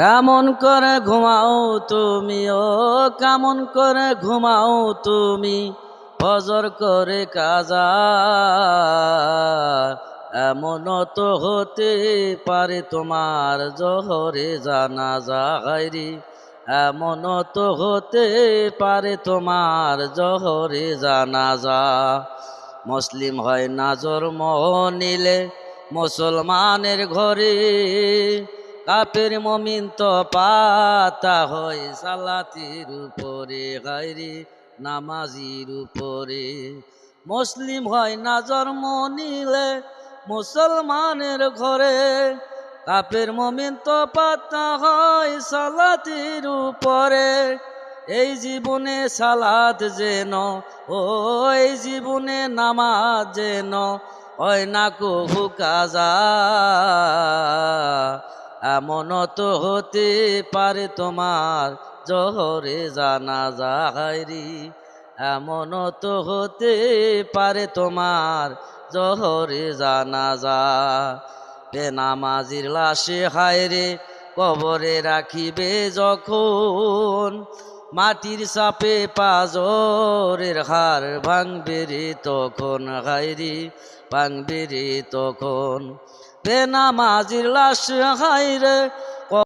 কেমন করে ঘুমাও তুমি ও কেমন করে ঘুমাও তুমি? ফজর করে কাজা এমন তো হতে পারে তোমার জহরে জানা যাহাইরি এমন তো হতে পারে তোমার জহরে জানাজা। মুসলিম হয় না জন্ম নিলে মুসলমানের ঘরে কাপের মমিন তো পাতা হয়, সালাতির উপরে গাইরি নামাজির উপরে। মুসলিম হয় না জন্ম নিলে মুসলমানের ঘরে, কাপের মমিন তো পাতা হয়, সালাতির উপরে। এই জীবনে সালাত যেন, ও এই জীবনে নামাজ যেন, হয় না কাজা। এমন তো হতে পারে তোমার জহরে জানা যাহাইরি এমন তো হতে পারে তোমার জহরে জানা যা বেনামাজির লাশে হায়রে কবরে রাখিবে যখন মাটির চাপে পাজরের হার ভাঙবে রে তখন হাইরি ভাঙবে রে তখন বেনামাজির লাশ হাইরে